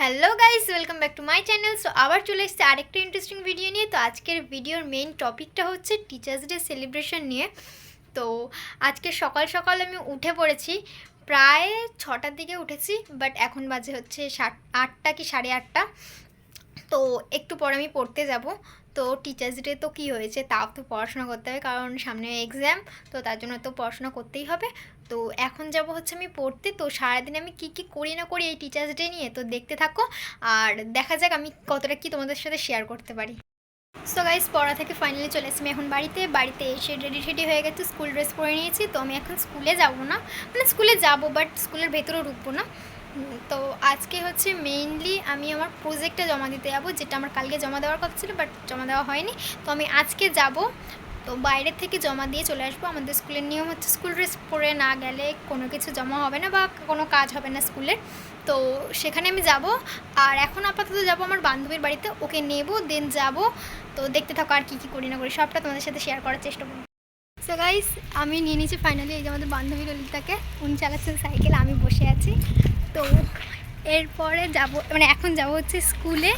Hello guys welcome back to my channel so আবার চলে এসেছে আরেকটা ইন্টারেস্টিং ভিডিও নিয়ে। তো আজকের ভিডিওর মেইন টপিকটা হচ্ছে টিচার্স ডে সেলিব্রেশন নিয়ে। তো আজকে সকাল সকাল আমি উঠে পড়েছি। প্রায় ছটার দিকে উঠেছি বাট এখন বাজে হচ্ছে সাত, আটটা কি সাড়ে আটটা। তো একটু পরে আমি পড়তে যাব। তো টিচার্স ডে তো কী হয়েছে তাও তো পড়াশোনা করতে হবে কারণ সামনে এক্সাম তো তার জন্য তো পড়াশোনা করতেই হবে। তো এখন যাব হচ্ছে আমি পড়তে, তো সারাদিন আমি কি কি করি না করি এই টিচার্স ডে নিয়ে, তো দেখতে থাকো। আর দেখা যাক আমি কতটা কি তোমাদের সাথে শেয়ার করতে পারি। সো গাইস পড়া থেকে ফাইনালি চলে এসেছি আমি এখন বাড়িতে। বাড়িতে এসে রেডি রেডি হয়ে গেছে স্কুল ড্রেস পরে নিয়েছি। তো আমি এখন স্কুলে যাব না। মানে স্কুলে যাব বাট স্কুলের ভেতরেও ঢুকবো না। তো আজকে হচ্ছে মেইনলি আমি আমার প্রজেক্টটা জমা দিতে যাব, যেটা আমার কালকে জমা দেওয়ার কথা ছিল বাট জমা দেওয়া হয়নি। তো আমি আজকে যাব, তো বাইরের থেকে জমা দিয়ে চলে আসব। আমাদের স্কুলের নিয়ম হচ্ছে স্কুল ড্রেস পরে না গেলে কোনো কিছু জমা হবে না বা কোনো কাজ হবে না স্কুলের তো সেখানে আমি যাব, আর এখন আপাতত যাব আমার বান্ধবীর বাড়িতে, ওকে নেব দেন যাব। তো দেখতে থাকো আর কী কী করি না করি, সবটা তোমাদের সাথে শেয়ার করার চেষ্টা করব। সো গাইস আমি নিয়ে নিয়েছি ফাইনালি এই যে আমাদের বান্ধবী ললিতাকে, উনি চালাচ্ছেন সাইকেল, আমি বসে আছি। তো এরপরে যাব মানে এখন যাব হচ্ছে স্কুলে।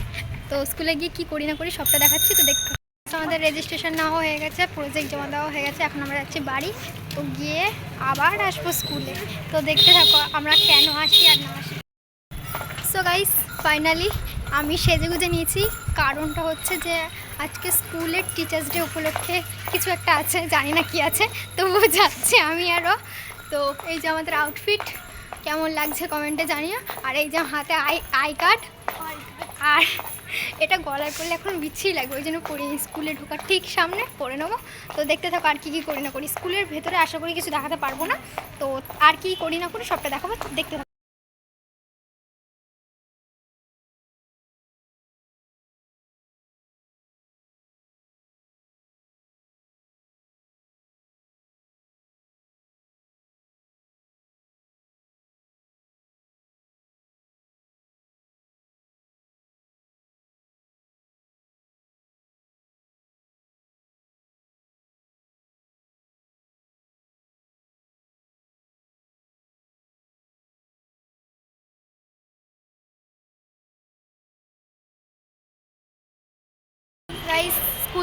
তো স্কুলে গিয়ে কী করি না করি সবটা দেখাচ্ছি, তো দেখতে আমাদের রেজিস্ট্রেশন নেওয়া হয়ে গেছে প্রজেক্ট জমা দেওয়া হয়ে গেছে, এখন আমরা যাচ্ছি বাড়ি। তো গিয়ে আবার আসব স্কুলে। তো দেখতে থাকো আমরা কেন আসি আর না আসি। সো গাইস ফাইনালি আমি সেজে গুজে নিয়েছি। কারণটা হচ্ছে যে আজকে স্কুলের টিচার্স ডে উপলক্ষে কিছু একটা আছে, জানি না কি আছে, তবুও যাচ্ছি আমি আরও। তো এই যে আমাদের আউটফিট কেমন লাগছে কমেন্টে জানিও। আর এই যে হাতে আই আই কার্ড। আর এটা গলায় পড়লে এখন বিচ্ছিরি লাগবে, ওই জন্য পরে স্কুলে ঢোকার ঠিক সামনে পরে নেব। তো দেখতে থাকো আর কী কী করি না করি। স্কুলের ভেতরে আশা করি কিছু দেখাতে পারব না। তো আর কী করি না করি সবটা দেখাবো। দেখতে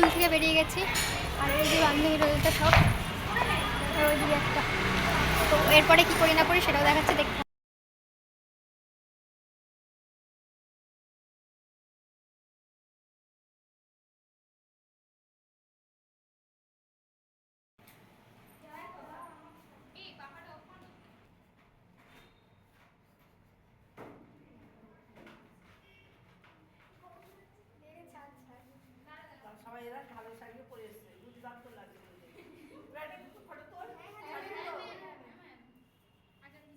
স্কুল থেকে বেরিয়ে গেছি। আর ওই যে বান্ধবী রয়েছে সব, আর যে একটা। তো এরপরে কী করি না করি সেটাও দেখাচ্ছে, দেখতে সবাই এরা কালো শাড়ি পরে এসছে দুর্দান্ত লাগছে এবার একটা দুটো ফটো তোল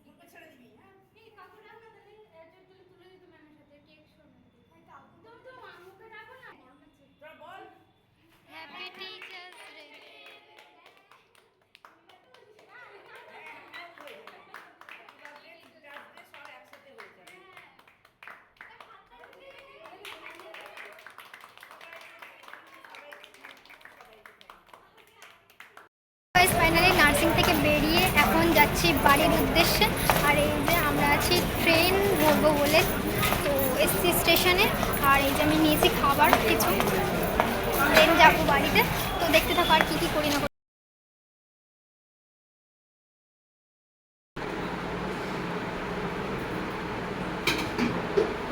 গ্রুপে ছেড়ে দিবি হ্যাঁ তোরা বল হ্যাপি টিচার্স ডে সব একসাথে হয়ে যাবে গাইস ফাইনালি নার্সিং থেকে বেরিয়ে এখন যাচ্ছি বাড়ির উদ্দেশ্যে। আর এই যে আমরা আছি ট্রেন ধরবো বলে। তো এসছি স্টেশনে। আর এই যে আমি নিয়েছি খাবার, কিছু। দেন যাব বাড়িতে। তো দেখতে থাকো আর কী কী করি না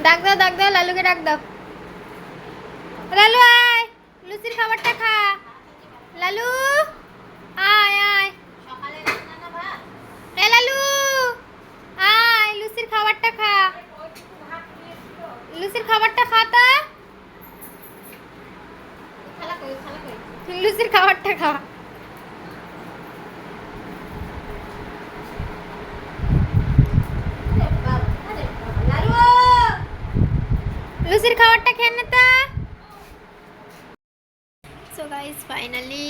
ডাক দাও ডাক দাও, লালুকে ডাক দাও। লালু আয়, লুচির খাবারটা খা। লালু আয় আয় এ লালু আয় লুচির খাবারটা খা লুচির খাবারটা খা তা। লুচির খাবারটা খা। লুচির খাবারটা খেয়ে নে তা। সো গাইজ ফাইনালি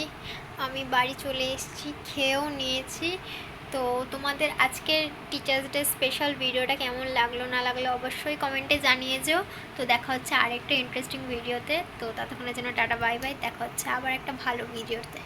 আমি বাড়ি চলে এসেছি খেয়েও নিয়েছি। তো তোমাদের আজকের টিচার্স ডে স্পেশাল ভিডিওটা কেমন লাগল, না লাগল অবশ্যই কমেন্টে জানিয়ে যেও। তো দেখা হচ্ছে আরেকটা ইন্টারেস্টিং ভিডিওতে তো ততক্ষণের জন্য টাটা বাই বাই দেখা হচ্ছে আবার একটা ভালো ভিডিওতে